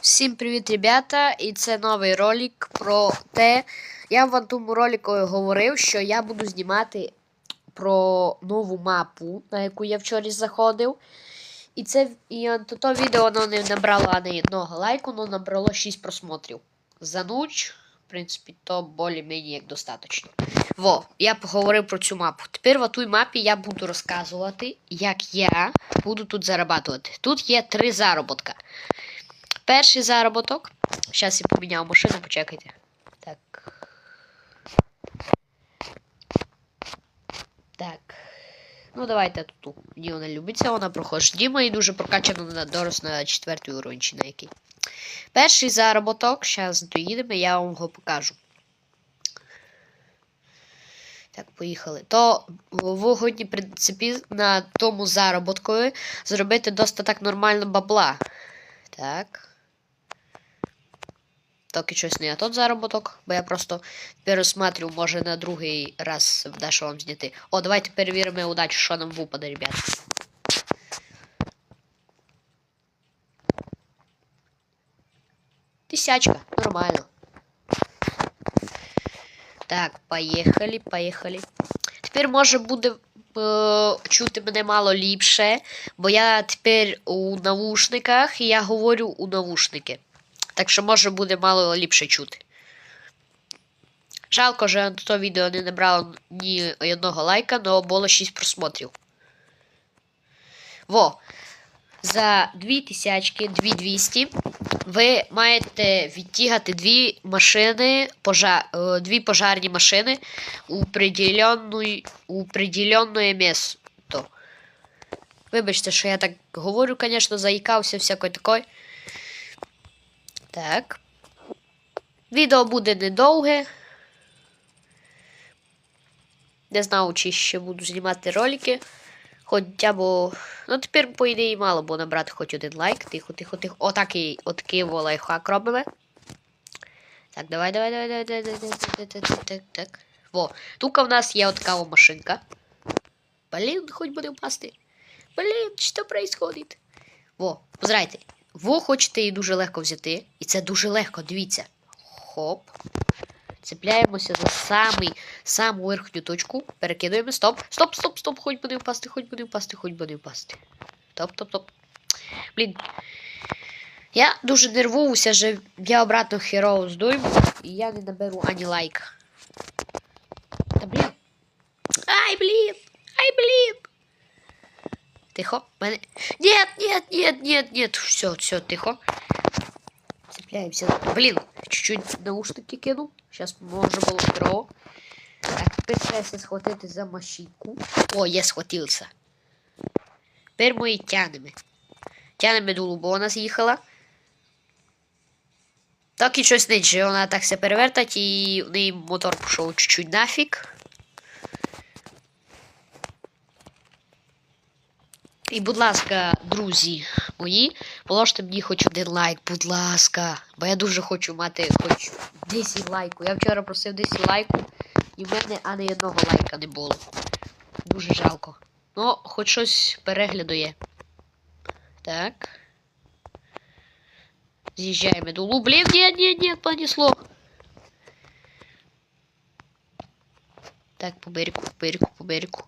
Всім привіт, ребята! І це новий ролик про те. Я в тому ролику говорив, що я буду знімати про нову мапу, на яку я вчора заходив. І це і то, відео воно не набрало ані одного лайку, але набрало 6 просмотрів. За ніч, принципі, то більш-менш як достатньо. Во, я поговорив про цю мапу. Тепер в той мапі я буду розказувати, як я буду тут зарабатувати. Тут є три заробітка. Перший заробіток. Зараз я поміняв машину, почекайте. Так. Так. Ну, давайте тут. Мені вона любиться, вона проходить. Діма і дуже прокачана на дорос на четвертий уровень чи на який. Перший заробіток, зараз доїдемо, я вам його покажу. Так, поїхали. То в годні, в принципі, на тому заробітку зробити досить так нормально бабла. Так. Тільки щось не тот заробіток, бо я просто пересматрю, може на другий раз вдаше вам зняти. О, давайте перевіримо удачу, що нам випаде, ребят. Тисячка, нормально. Так, поїхали, поїхали. Тепер може буде е, чути мене мало ліпше, бо я тепер у навушниках і я говорю у навушники. Так що може буде мало ліпше чути. Жалко, що то відео не набрало ні одного лайка, але було 6 просмотрів. Во! За 2 тисячки, 2200 ви маєте відтягати дві машини, пожар, е, дві пожарні машини у приділенне у приділенне місто. Вибачте, що я так говорю, звісно, заїкався всякої такої. Так. Відео буде недовге. Не знаю, чи ще буду знімати ролики. Хоча б... Ну тепер, по ідеї, мало бо набрати хоч один лайк. Тихо, тихо, тихо. Отакий отакий лайфхак робимо. Так, давай, давай, давай, давай, давай, давай, давай, так, так, так. Во. Тука в нас є отакава машинка. Блін, хоч буде впасти. Блін, що происходить? Во, позирайте. Во, хочете її дуже легко взяти. І це дуже легко, дивіться. Хоп. Цепляємося за самий, саму верхню точку. Перекидуємо. Стоп. Стоп, стоп, стоп. Хоч би не впасти, хоч би не впасти, хоч би не впасти. Топ, топ, топ. Блін. Я дуже нервуюся, що я обратно херово здойму, і я не наберу ані лайк. Та блін. Ай, блін! Ай, блін! Тихо. Мене... Нет, нет, нет, нет, нет. Все, все, тихо. Цепляемся. Блин, чуть-чуть наушники кинул. Сейчас можно было здорово. Так, тепер треба схватити за машинку. О, я схватился. Теперь мы тянемо. Тянемо лубо бо вона з'їхала. Так і щось нічого, вона так все перевертать і в неї мотор пішов чуть-чуть нафіг. І, будь ласка, друзі мої, положте мені хоч один лайк, будь ласка. Бо я дуже хочу мати хоч 10 лайку. Я вчора просив 10 лайку, і в мене ані одного лайка не було. Дуже жалко. Ну, хоч щось перегляду є. Так. З'їжджаємо до лу. Блін, ні, ні, ні, понесло. Так, по берегу, по берегу, по берегу.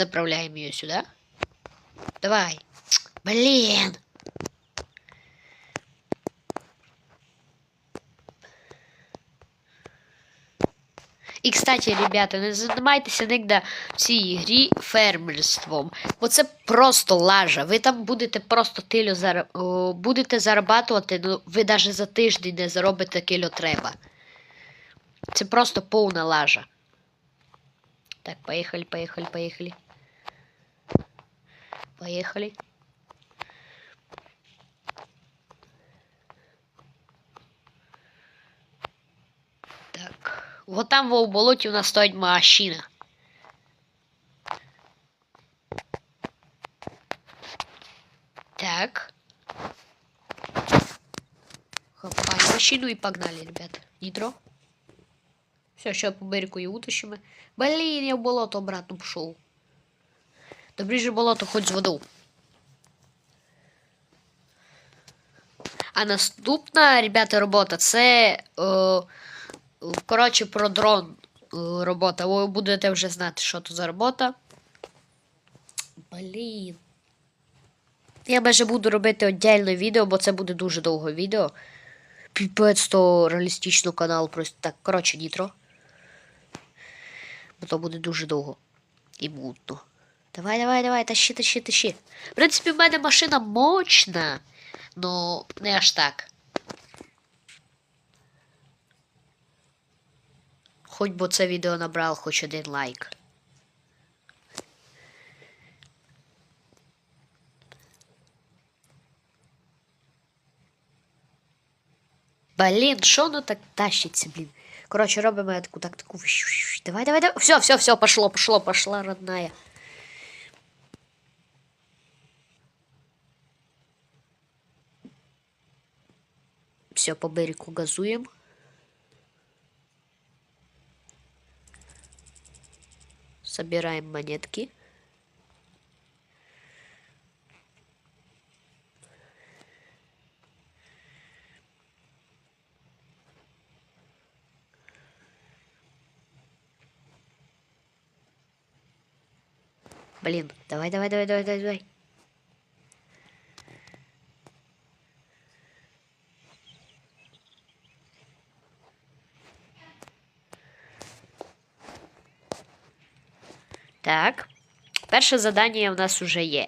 Заправляем ее сюда. Давай. Блин. І, кстати, ребята, не займайтеся ніде в цій грі фермерством. Бо це просто лажа. Ви там будете просто тилю зара... О, будете зарабатувати, ну ви навіть за тиждень не заробите кіло треба. Це просто повна лажа. Так, поехали, поехали, поехали. Поехали. Так. Вот там в болоте у нас стоит машина. Так. Хопаем машину и погнали, ребят. Нитро. Все, сейчас по берегу и утащим. Блин, я в болото обратно пошел. Добріше болото хоч з воду. А наступна, ребята, робота це. Е, коротше, про дрон е, робота. Ви будете вже знати, що то за робота. Блін. Я майже буду робити віддільне відео, бо це буде дуже довге відео. Піпець то реалістично канал просто. Так, коротше, нітро. Бо то буде дуже довго. І мутно. Давай, давай, давай, тащи, тащи, тащи. В принципі, в мене машина мощна, но не аж так. Хоч бо це відео набрало хоч один лайк. Блін, що воно так тащиться, блін? Коротше, робимо таку тактику. Давай, давай, давай. Все, все, все, пошло, пошло, пошла, родная. Все, по берегу газуем. Собираем монетки. Блин, давай, давай, давай, давай, давай, Так. Перше завдання в нас вже є.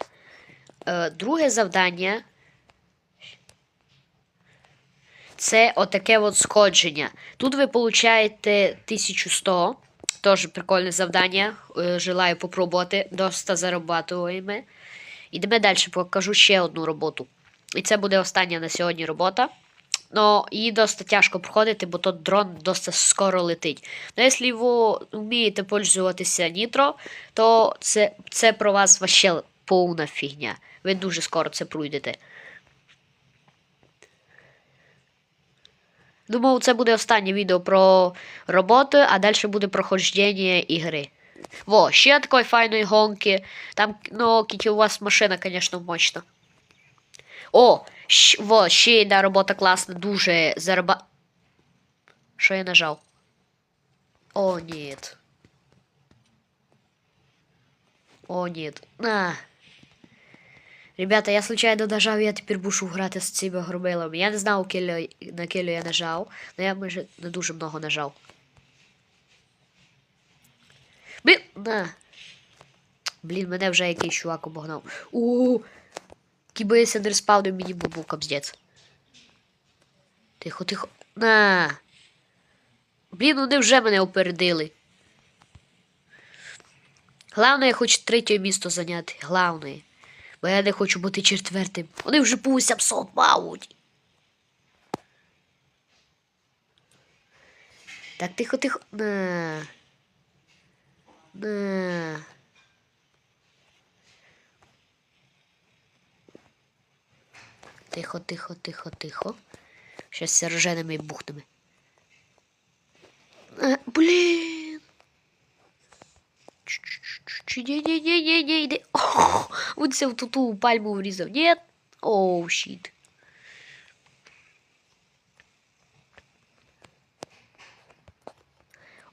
Е, друге завдання. Це отаке от сходження. Тут ви получаєте 1100. Теж прикольне завдання. Е, Желаю попробувати. Доста зарабатуємо. Ідемо далі, покажу ще одну роботу. І це буде остання на сьогодні робота. Но її досить тяжко проходити, бо тот дрон досить скоро летить. Но якщо ви вмієте пользуватися нітро, то це, це про вас вообще повна фігня. Ви дуже скоро це пройдете. Думав, це буде останнє відео про роботу, а далі буде проходження ігри. Во, ще такої файної гонки. Там, ну, у вас машина, звісно, мощна. О, во, ще одна робота класна, дуже зараба... Що я нажав? О, ні. О, ні. На. Ребята, я случайно нажав, я тепер буду грати з цими громилами. Я не знав, кілю, на кілю я нажав, але я майже не дуже много нажав. Блін, на. Блін, мене вже якийсь чувак обогнав. Кібися не респавнив мені бубу капздець. Тихо, тихо. На. Блін, вони вже мене опередили. Главное, я хочу третє місто зайняти. Главное. Бо я не хочу бути четвертим. Вони вже по 700 мають. Так, тихо, тихо. На. На. Тихо, тихо, тихо, тихо. Щас серженими бухнемо. А, блін. Ні-ні-ні-ні-ні, йди. Он це в ту пальму врізав. Ні. Оу, щіт.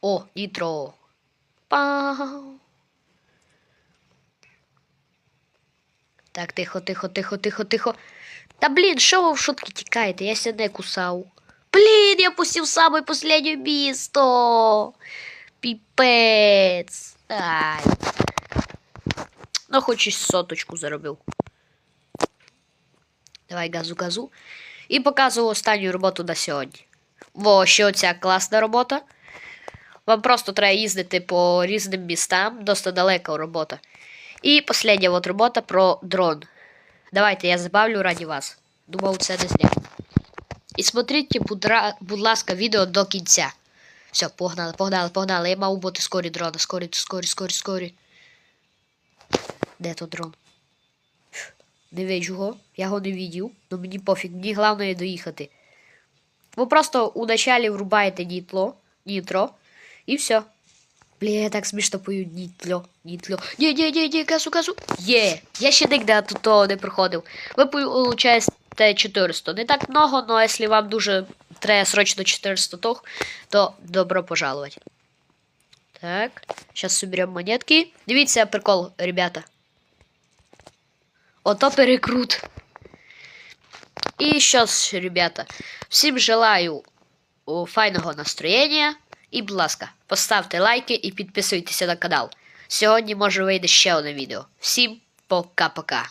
О, нітро. Пау. Так, тихо, тихо, тихо, тихо, тихо. Та блін, що ви в шутки тікаєте? Я ся не кусав. Блін, я пустив саме останнє місто. Піпець. Ай. Ну, хоч і соточку заробив. Давай газу газу. І показую останню роботу на сьогодні. Во, ще оця класна робота. Вам просто треба їздити по різним містам, досить далека робота. І остання от робота про дрон. Давайте я забавлю раді вас. Думав, це не зря. І смотрите, будь, ласка, відео до кінця. Все, погнали, погнали, погнали. Я мав бути скорі дрона. Скорі, скорі, скорі, скорі. Де то дрон? Не виджу його. Я його не видів. Ну мені пофіг, мені головне доїхати. Ви просто у началі врубаєте нітло, нітро, і все. Бля, я так смішно пою нітльо, нітльо. Ні, ні, ні, ні, касу, касу. Є. Я ще нігде тут того не проходив. Ви получаєте 400. Не так много, но якщо вам дуже треба срочно 400 тох, то добро пожаловать. Так, сейчас соберем монетки. Дивіться прикол, ребята. Ото перекрут. І щас, ребята, всім желаю файного настроєння. І, будь ласка, поставте лайки і підписуйтеся на канал. Сьогодні може вийде ще одне відео. Всім пока-пока.